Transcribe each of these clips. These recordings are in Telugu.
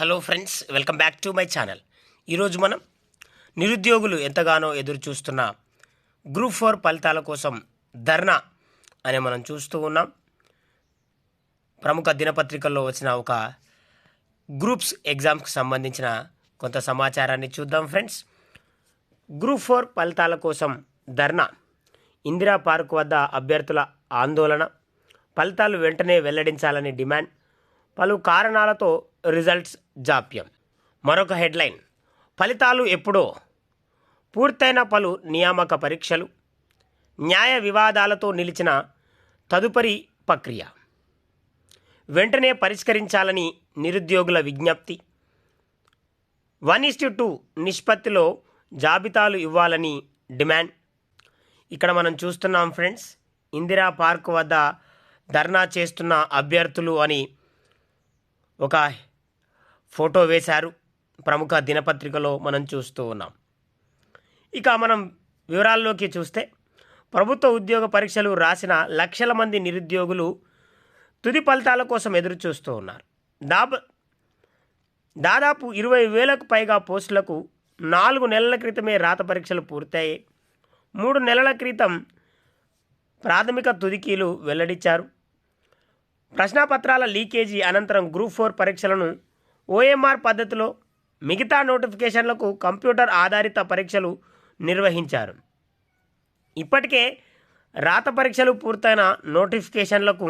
Hello friends welcome back to my channel. ఈరోజు మనం నిరుద్యోగులు ఎంతగానో ఎదురు చూస్తున్న గ్రూప్ ఫోర్ ఫలితాల కోసం ధర్నా అని మనం చూస్తూ ఉన్నాం. ప్రముఖ దినపత్రికల్లో వచ్చిన ఒక గ్రూప్స్ ఎగ్జామ్స్కి సంబంధించిన కొంత సమాచారాన్ని చూద్దాం ఫ్రెండ్స్. గ్రూప్ ఫోర్ ఫలితాల కోసం ధర్నా ఇందిరా పార్క్ వద్ద అభ్యర్థుల ఆందోళన ఫలితాలు వెంటనే వెల్లడించాలని డిమాండ్ పలు కారణాలతో రిజల్ట్స్ జాప్యం. మరొక హెడ్లైన్. ఫలితాలు ఎప్పుడో? పూర్తయిన పలు నియామక పరీక్షలు న్యాయ వివాదాలతో నిలిచిన తదుపరి ప్రక్రియ. వెంటనే పరిష్కరించాలని నిరుద్యోగుల విజ్ఞప్తి. వన్ ఇస్టు టూ నిష్పత్తిలో జాబితాలు ఇవ్వాలని డిమాండ్. ఇక్కడ మనం చూస్తున్నాం ఫ్రెండ్స్ ఇందిరా పార్క్ వద్ద ధర్నా చేస్తున్న అభ్యర్థులు అని ఒక ఫోటో వేశారు. ప్రముఖ దినపత్రికలో మనం చూస్తూ ఉన్నాం. ఇక మనం వివరాల్లోకి చూస్తే ప్రభుత్వ ఉద్యోగ పరీక్షలు రాసిన లక్షల మంది నిరుద్యోగులు తుది ఫలితాల కోసం ఎదురు చూస్తూ ఉన్నారు. దాబ దాదాపు ఇరవై వేలకు పైగా పోస్టులకు నాలుగు నెలల క్రితమే రాత పరీక్షలు పూర్తయ్యాయి. మూడు నెలల క్రితం ప్రాథమిక తుదికీలు వెల్లడించారు. ప్రశ్నాపత్రాల లీకేజీ అనంతరం గ్రూప్ ఫోర్ పరీక్షలను ఓఎంఆర్ పద్ధతిలో మిగతా నోటిఫికేషన్లకు కంప్యూటర్ ఆధారిత పరీక్షలు నిర్వహించారు. ఇప్పటికే రాత పరీక్షలు పూర్తయిన నోటిఫికేషన్లకు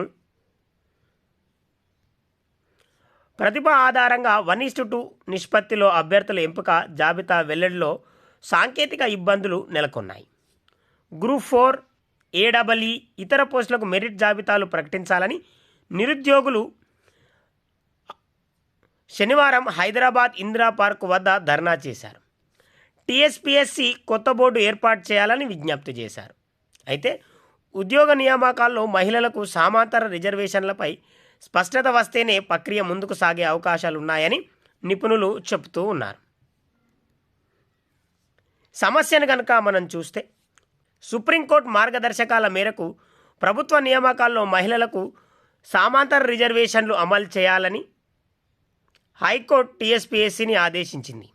ప్రతిభ ఆధారంగా వన్ ఇస్టు టూ నిష్పత్తిలో అభ్యర్థుల ఎంపిక జాబితా వెల్లడిలో సాంకేతిక ఇబ్బందులు నెలకొన్నాయి. గ్రూప్ ఫోర్ ఏడబల్ఈ ఇతర పోస్టులకు మెరిట్ జాబితాలు ప్రకటించాలని నిరుద్యోగులు శనివారం హైదరాబాద్ ఇందిరా పార్క్ వద్ద ధర్నా చేశారు. టీఎస్పీఎస్సి కొత్త బోర్డు ఏర్పాటు చేయాలని విజ్ఞప్తి చేశారు. అయితే ఉద్యోగ నియామకాల్లో మహిళలకు సామాంతర రిజర్వేషన్లపై స్పష్టత వస్తేనే ప్రక్రియ ముందుకు సాగే అవకాశాలున్నాయని నిపుణులు చెబుతూ ఉన్నారు. సమస్యను కనుక మనం చూస్తే సుప్రీంకోర్టు మార్గదర్శకాల మేరకు ప్రభుత్వ నియామకాల్లో మహిళలకు సామాంతర రిజర్వేషన్లు అమలు చేయాలని హైకోర్టు టీఎస్పీఎస్సీని ఆదేశించింది.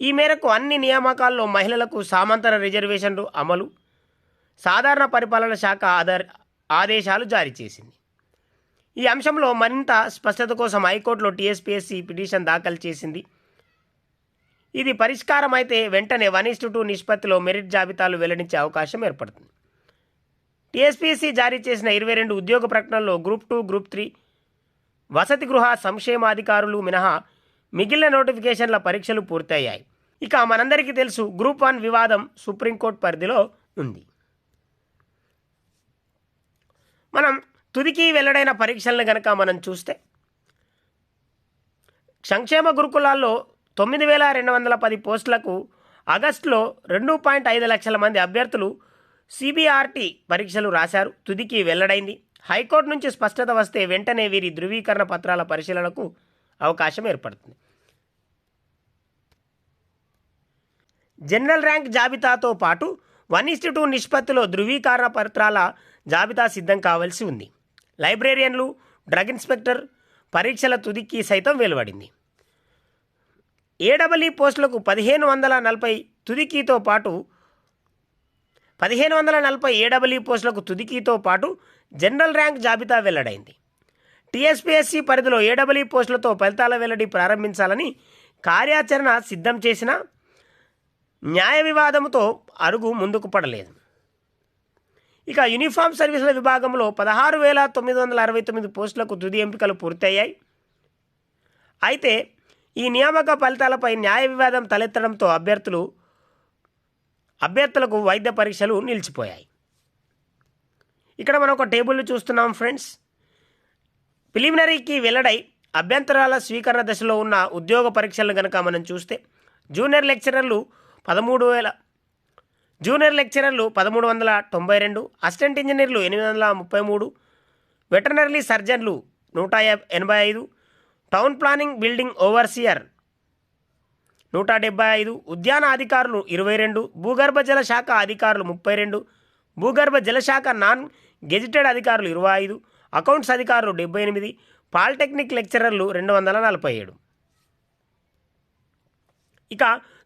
ఈ మేరకు అన్ని నియామకాల్లో మహిళలకు సామాంతర రిజర్వేషన్లు అమలు సాధారణ పరిపాలన శాఖ ఆధార్ ఆదేశాలు జారీ చేసింది. ఈ అంశంలో మరింత స్పష్టత కోసం హైకోర్టులో టీఎస్పీఎస్సీ పిటిషన్ దాఖలు చేసింది. ఇది పరిష్కారం అయితే వెంటనే వన్ ఇస్టు టూ నిష్పత్తిలో మెరిట్ జాబితాలు వెల్లడించే అవకాశం ఏర్పడుతుంది. టీఎస్పీసీ జారీ చేసిన ఇరవై రెండు ఉద్యోగ ప్రకటనల్లో గ్రూప్ టూ గ్రూప్ త్రీ వసతి గృహ సంక్షేమాధికారులు మినహా మిగిలిన నోటిఫికేషన్ల పరీక్షలు పూర్తయ్యాయి. ఇక మనందరికీ తెలుసు గ్రూప్ వన్ వివాదం సుప్రీంకోర్టు పరిధిలో ఉంది. మనం తుదికి వెల్లడైన పరీక్షలను గనక మనం చూస్తే సంక్షేమ గురుకులాల్లో తొమ్మిది వేల రెండు వందల పది పోస్టులకు ఆగస్టులో రెండు పాయింట్ ఐదు లక్షల మంది అభ్యర్థులు సిబిఆర్టీ పరీక్షలు రాశారు తుదికి వెల్లడైంది. హైకోర్టు నుంచి స్పష్టత వస్తే వెంటనే వీరి ధృవీకరణ పత్రాల పరిశీలనకు అవకాశం ఏర్పడుతుంది. జనరల్ ర్యాంక్ జాబితాతో పాటు వన్ ఇస్టు టూ నిష్పత్తిలో ధృవీకరణ పత్రాల జాబితా సిద్ధం కావాల్సి ఉంది. లైబ్రేరియన్లు డ్రగ్ ఇన్స్పెక్టర్ పరీక్షల తుదికి సైతం వెలువడింది. ఏడబలి పోస్టులకు పదిహేను వందల నలభై తుదికీతో పాటు పదిహేను వందల నలభై ఏడబ్ల్యూ పోస్టులకు తుదికీతో పాటు జనరల్ ర్యాంక్ జాబితా వెల్లడైంది. టీఎస్పీఎస్సీ పరిధిలో ఏడబ్ల్యూ పోస్టులతో ఫలితాల వెల్లడి ప్రారంభించాలని కార్యాచరణ సిద్ధం చేసిన న్యాయ వివాదంతో అరుగు ముందుకు పడలేదు. ఇక యూనిఫామ్ సర్వీసుల విభాగంలో పదహారు వేల తొమ్మిది వందల అరవై తొమ్మిది పోస్టులకు తుది ఎంపికలు పూర్తయ్యాయి. అయితే ఈ నియామక ఫలితాలపై న్యాయ వివాదం తలెత్తడంతో అభ్యర్థులు అభ్యర్థులకు వైద్య పరీక్షలు నిలిచిపోయాయి. ఇక్కడ మనం ఒక టేబుల్ని చూస్తున్నాం ఫ్రెండ్స్. ప్రిలిమినరీకి వెల్లడై అభ్యంతరాల స్వీకరణ దశలో ఉన్న ఉద్యోగ పరీక్షలను కనుక మనం చూస్తే జూనియర్ లెక్చరర్లు పదమూడు వేల జూనియర్ లెక్చరర్లు పదమూడు వందల తొంభై రెండు అసిస్టెంట్ ఇంజనీర్లు ఎనిమిది వందల ముప్పై మూడు వెటర్నరీ సర్జన్లు నూట ఎనభై ఐదు టౌన్ ప్లానింగ్ బిల్డింగ్ ఓవర్సియర్ నూట డెబ్బై ఐదు ఉద్యాన అధికారులు ఇరవై రెండు భూగర్భ జల శాఖ అధికారులు ముప్పై రెండు భూగర్భ జల శాఖ నాన్ గెజిటెడ్ అధికారులు ఇరవై ఐదు అకౌంట్స్ అధికారులు డెబ్బై ఎనిమిది పాలిటెక్నిక్ లెక్చరర్లు రెండు వందల నలభై ఏడు. ఇక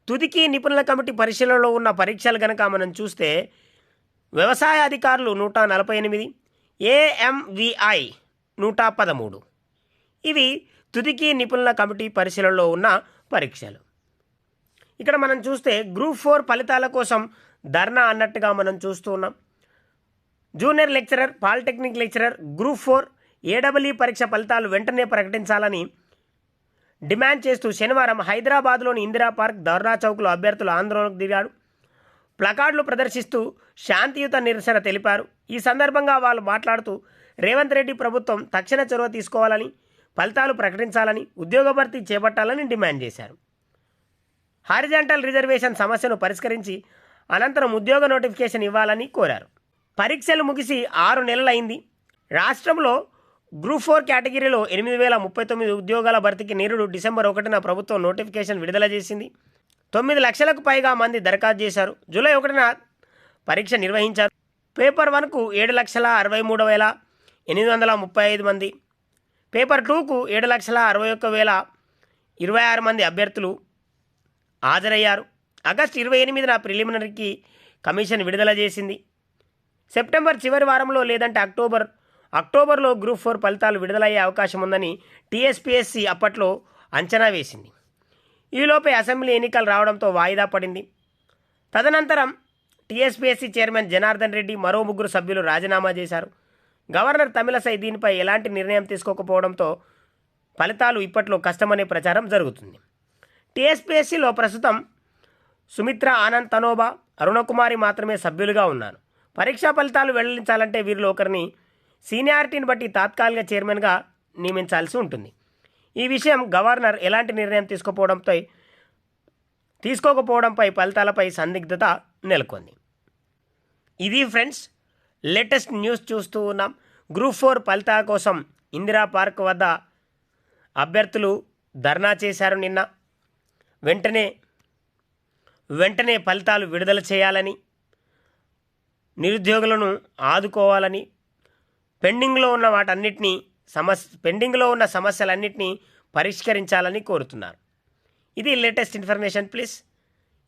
తుదికి నిపుణుల కమిటీ పరిశీలనలో ఉన్న పరీక్షలు కనుక మనం చూస్తే వ్యవసాయ అధికారులు నూట నలభై ఎనిమిది ఏఎంవిఐ నూట పదమూడు. ఇవి తుదికి నిపుణుల కమిటీ పరిశీలనలో ఉన్న పరీక్షలు. ఇక్కడ మనం చూస్తే గ్రూప్ ఫోర్ ఫలితాల కోసం ధర్నా అన్నట్టుగా మనం చూస్తూ ఉన్నాం. Junior lecturer polytechnic lecturer group four AW పరీక్ష ఫలితాలు వెంటనే ప్రకటించాలని డిమాండ్ చేస్తూ శనివారం హైదరాబాద్లోని ఇందిరా పార్క్ ధర్నా చౌక్లో అభ్యర్థులు ఆందోళనకు దిగారు. ప్లకార్డులు ప్రదర్శిస్తూ శాంతియుత నిరసన తెలిపారు. ఈ సందర్భంగా వాళ్ళు మాట్లాడుతూ రేవంత్ రెడ్డి ప్రభుత్వం తక్షణ చొరవ తీసుకోవాలని ఫలితాలు ప్రకటించాలని ఉద్యోగ భర్తీ చేపట్టాలని డిమాండ్ చేశారు. హారిజాంటల్ రిజర్వేషన్ సమస్యను పరిష్కరించి అనంతరం ఉద్యోగ నోటిఫికేషన్ ఇవ్వాలని కోరారు. పరీక్షలు ముగిసి ఆరు నెలలైంది. రాష్ట్రంలో గ్రూప్ ఫోర్ కేటగిరీలో ఎనిమిది వేల ముప్పై తొమ్మిది ఉద్యోగాల భర్తీకి నేరుడు డిసెంబర్ ఒకటిన ప్రభుత్వం నోటిఫికేషన్ విడుదల చేసింది. తొమ్మిది లక్షలకు పైగా మంది దరఖాస్తు చేశారు. జూలై ఒకటిన పరీక్ష నిర్వహించారు. పేపర్ వన్కు ఏడు లక్షల అరవై మూడు వేల ఎనిమిది వందల ముప్పై ఐదు మంది. పేపర్ టూకు ఏడు లక్షల అరవై ఒక్క వేల ఇరవై ఆరు మంది అభ్యర్థులు హాజరయ్యారు. ఆగస్టు ఇరవై ఎనిమిదిన ప్రిలిమినరీకి కమిషన్ విడుదల చేసింది. సెప్టెంబర్ చివరి వారంలో లేదంటే అక్టోబర్ అక్టోబర్లో గ్రూప్ ఫోర్ ఫలితాలు విడుదలయ్యే అవకాశం ఉందని టీఎస్పీఎస్సీ అప్పట్లో అంచనా వేసింది. ఈలోపే అసెంబ్లీ ఎన్నికలు రావడంతో వాయిదా పడింది. తదనంతరం టీఎస్పీఎస్సీ చైర్మన్ జనార్దన్ రెడ్డి మరో ముగ్గురు సభ్యులు రాజీనామా చేశారు. గవర్నర్ తమిళసై దీనిపై ఎలాంటి నిర్ణయం తీసుకోకపోవడంతో ఫలితాలు ఇప్పట్లో కష్టమనే ప్రచారం జరుగుతుంది. టీఎస్పీఎస్సీలో ప్రస్తుతం సుమిత్ర ఆనంద్ తనోబా అరుణకుమారి మాత్రమే సభ్యులుగా ఉన్నారు. పరీక్షా ఫలితాలు వెల్లడించాలంటే వీరిలో ఒకరిని సీనియారిటీని బట్టి తాత్కాలిక చైర్మన్గా నియమించాల్సి ఉంటుంది. ఈ విషయం గవర్నర్ ఎలాంటి నిర్ణయం తీసుకోకపోవడంపై తీసుకోకపోవడంపై ఫలితాలపై సందిగ్ధత నెలకొంది. ఇది ఫ్రెండ్స్ లేటెస్ట్ న్యూస్ చూస్తూ ఉన్నాం. గ్రూప్ ఫోర్ ఫలితాల కోసం ఇందిరా పార్క్ వద్ద అభ్యర్థులు ధర్నా చేశారు నిన్న. వెంటనే వెంటనే ఫలితాలు విడుదల చేయాలని నిరుద్యోగులను ఆదుకోవాలని పెండింగ్లో ఉన్న వాటన్నిటినీ సమస్య పెండింగ్లో ఉన్న సమస్యలన్నింటినీ పరిష్కరించాలని కోరుతున్నారు. ఇది లేటెస్ట్ ఇన్ఫర్మేషన్ ప్లీజ్.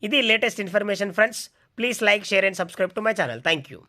ఇది latest information friends. Please like share and subscribe to my channel. Thank you